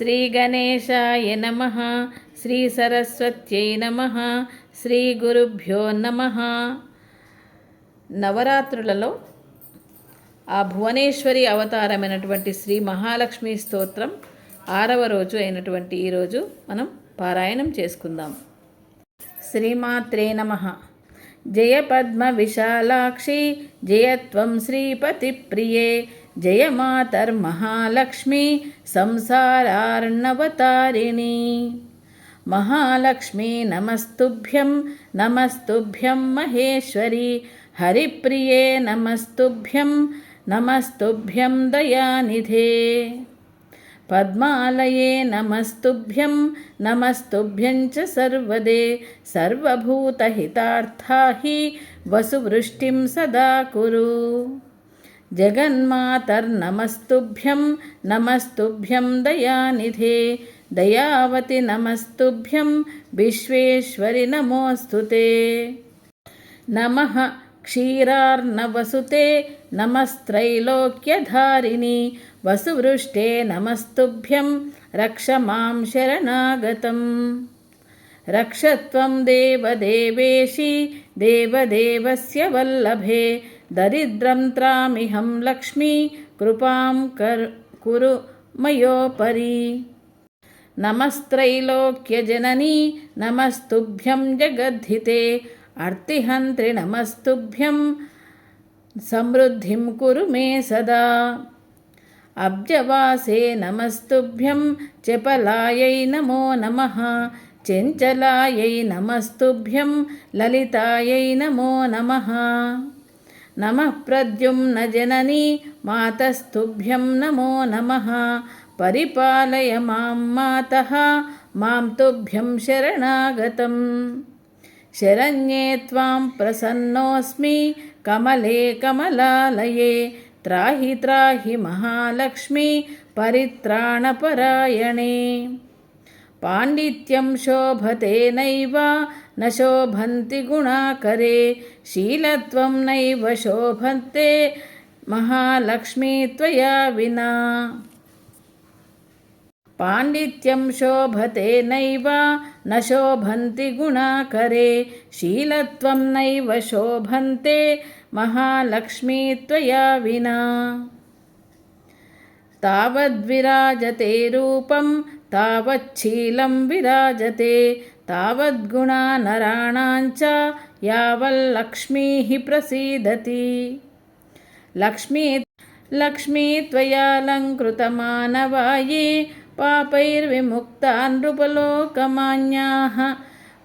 శ్రీగణేశాయ నమ శ్రీ సరస్వత్యై నమ శ్రీ గురుభ్యో నమ. నవరాత్రులలో ఆ భువనేశ్వరి అవతారమైనటువంటి శ్రీ మహాలక్ష్మి స్తోత్రం ఆరవ రోజు అయినటువంటి ఈరోజు మనం పారాయణం చేసుకుందాం. శ్రీమాత్రే నమ. జయ పద్మ విశాలాక్షి జయత్వం శ్రీపతి ప్రియే. జయ మాతర్మహాలక్ష్మి సంసారార్ణవతారిణి. మహాలక్ష్మి నమస్తుభ్యం నమస్తుభ్యం మహేశ్వరి. హరిప్రియే నమస్తుభ్యం నమస్తుభ్యం దయానిధే. పద్మాలయే నమస్తుభ్యం నమస్తుభ్యం చ సర్వదే. సర్వభూతహితార్థా హి వసువృష్టిం సదా जगन्मातर्नमस्तुभ्यं नमस्तुभ्यं दयानिधे दयावति नमस्तुभ्यं विश्वेश्वरि नमोऽस्तु ते नमः क्षीरार्णवसुते नमस्त्रैलोक्यधारिणि वसुवृष्टे नमस्तुभ्यं रक्ष मां शरणागतम् రక్షత్వం దేవదేవేశి దేవదేవస్య వల్లభే. దరిద్రం త్రామిహం లక్ష్మీ కృపాం కర్ కురు మయోపరి నమస్త్రైలోక్యజననీ నమస్తుభ్యం జగద్ధితే. అర్తిహంత్రి నమస్తుభ్యం సమృద్ధిం కురు మే సదా. అబ్జవాసే నమస్తుభ్యం చపలాయై నమో నమః. చెంచలాయై నమస్తుభ్యం లలితాయై నమో నమ. నమ ప్రద్యుమ్న జననీ మాతస్తుభ్యం నమో నమ. పరిపాలయ మాం మాత మాం తుభ్యం శరణాగతం. శరణ్యే త్వాం ప్రసన్నోస్మి కమలే కమలాలయే. త్రాహి త్రాహి మహాలక్ష్మి పరిత్రాణపరాయణే. పాండిత్యం శోభతే నైవ న శోభంతి గుణాకరే శీలత్వం నైవ శోభంతే మహాలక్ష్మీ త్వయా వినా. పాండిత్యం శోభతే నైవ న శోభంతి గుణాకరే శీలత్వం నైవ శోభంతే మహాలక్ష్మీ త్వయా వినా. తావద్విరాజతే రూపం తావచ్చీలం విరాజతే తావద్గుణా నరాణాంచ యావల్లక్ష్మీ ప్రసీదతి లక్ష్మీ లక్ష్మీ త్వయాలంకృతమానవాయే పాపైర్విముక్తా నృపలోకమాన్యాः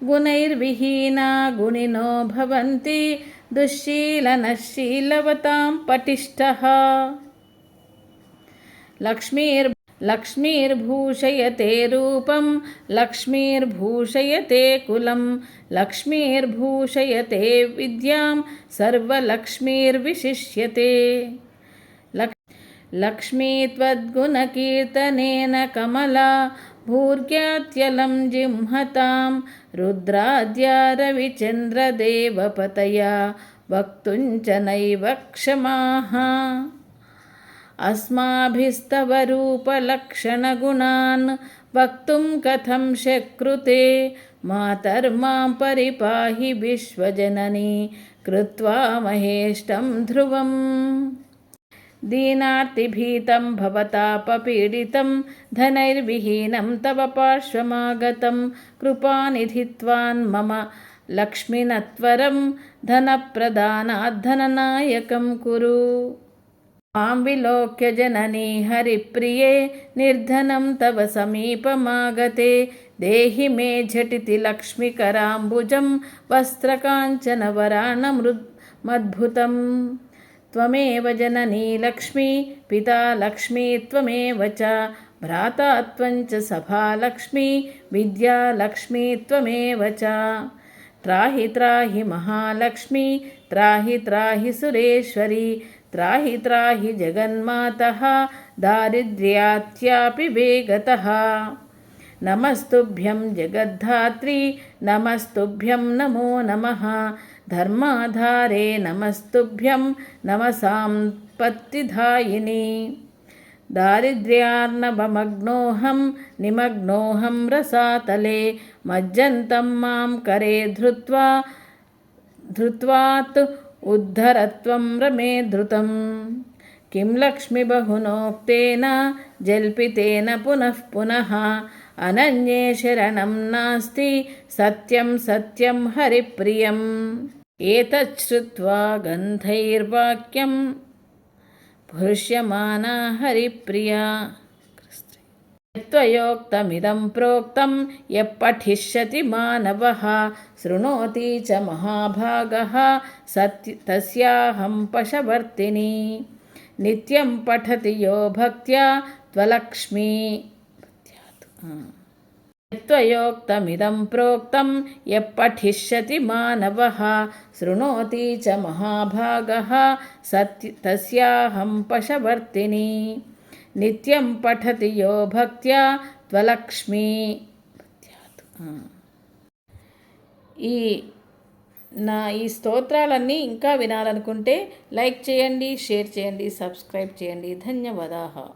గుణైర్విహీనా గుణినో భవంతి దుశ్శీలనశీలవతాం పటిష్టः లక్ష్మీర్ లక్ష్మీర్భూషయతే రూపం లక్ష్మీర్భూషయతే కులం లక్ష్మీర్భూషయతే విద్యాం సర్వలక్ష్మీర్విశిష్యతే. లక్ష్మీ త్వద్గుణకీర్తనేన కమలా భూర్గ్యాత్యలం జింహతాం రుద్రాద్యా రవిచంద్రదేవపతయా వక్తుం చ నైవ క్షమాः. अस्माभिस्तव रूपलक्षणगुणान् वक्तुं कथं शक्रुते मातर्मां परिपाहि विश्वजननी कृत्वा महेष्टं ध्रुवम् दीनार्तिभीतं भवतापपीडितं धनैर्विहीनं तव पार्श्वमागतं कृपानिधित्वान् मम लक्ष्मिनत्वरं धनप्रदानाद्धननायकं कुरु मां विलोक्य जननी हरिप्रिये निर्धनं तव समीपमागते देहि मे झटिति लक्ष्मीकराम्बुजं वस्त्रकाञ्चनवराणमृद्मद्भुतम् त्वमेव जननी लक्ष्मी पिता लक्ष्मी त्वमेव च भ्राता त्वञ्च सभा लक्ष्मी विद्या लक्ष्मी त्वमेव च त्राहि त्राहि महालक्ष्मी त्राहि त्राहि सुरेश्वरी त्राहि त्राहि जगन्मातः दारिद्र्यात्यापि वेगतः नमस्तुभ्यं जगद्धात्री नमस्तुभ्यं नमो नमः धर्माधारे नमस्तुभ्यं नमसाम्पत्तिधायिनि दारिद्र्यार्णवमग्नोऽहं निमग्नोऽहं रसातले मज्जन्तं मां करे धृत्वा धृत्वात् उद्धरत्वं रमे धृतं किं लक्ष्मिबहुनोक्तेन जल्पितेन पुनः पुनः अनन्ये शरणं नास्ति सत्यं सत्यं हरिप्रियम् एतच्छ्रुत्वा गन्धैर्वाक्यं भृश्यमाना हरिप्रिया त्वयोक्तमिदं प्रोक्तं यः पठिष्यति मानवः शृणोति च महाभागः सत्य तस्याहं पशवर्तिनी नित्यं पठति यो भक्त्या त्वलक्ष्मी त्वयोक्तमिदं प्रोक्तं यः पठिष्यति मानवः शृणोति च महाभागः सत्य तस्याहं पशवर्तिनी నిత్యం పఠతి యో భక్త్యా త్వలక్ష్మీ. ఈ నా ఈ స్తోత్రాలన్నీ ఇంకా వినాలనుకుంటే లైక్ చేయండి షేర్ చేయండి సబ్స్క్రైబ్ చేయండి. ధన్యవాదాలు.